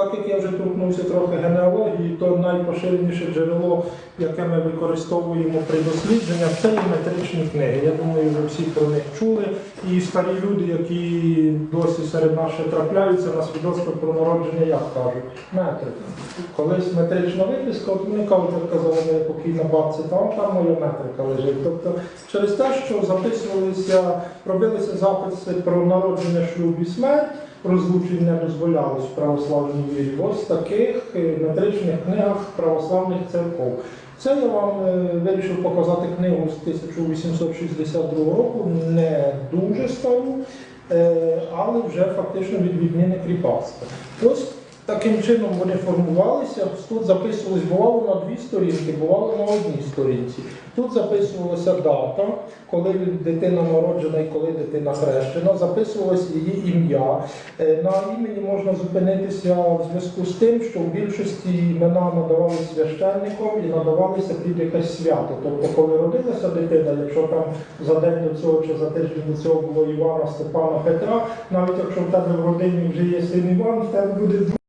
Так як я вже торкнувся трохи генеалогії, то найпоширеніше джерело, яке ми використовуємо при дослідженнях, це є метричні книги. Я думаю, ви всі про них чули. І старі люди, які досі серед ще трапляються на свідоцтво про народження, як кажуть, метрика. Колись метрична виписка, от вони кажуть, казала моя покійна бабця, там, там моя метрика лежить. Тобто через те, що записувалися, робилися записи про народження шлюб і смерть, розлучень не дозволялось в православній вірі. Ось таких е, метричних книгах православних церков. Це я вам е, вирішив показати книгу з 1862 року, не дуже стару, е, але вже фактично від відміни кріпацтва. Ось таким чином вони формувалися. Тут записувалось, бувало на дві сторінки, бувало на одній сторінці. Тут записувалася дата, коли дитина народжена і коли дитина хрещена, записувалось її ім'я. Е, На імені можна зупинитися в зв'язку з тим, що в більшості імена надавали священником і надавалися під якесь свято. Тобто, коли родилася дитина, якщо там за день до цього чи за тиждень до цього було Івана, Степана, Петра, навіть якщо в тебе в родині вже є син Іван, в тебе буде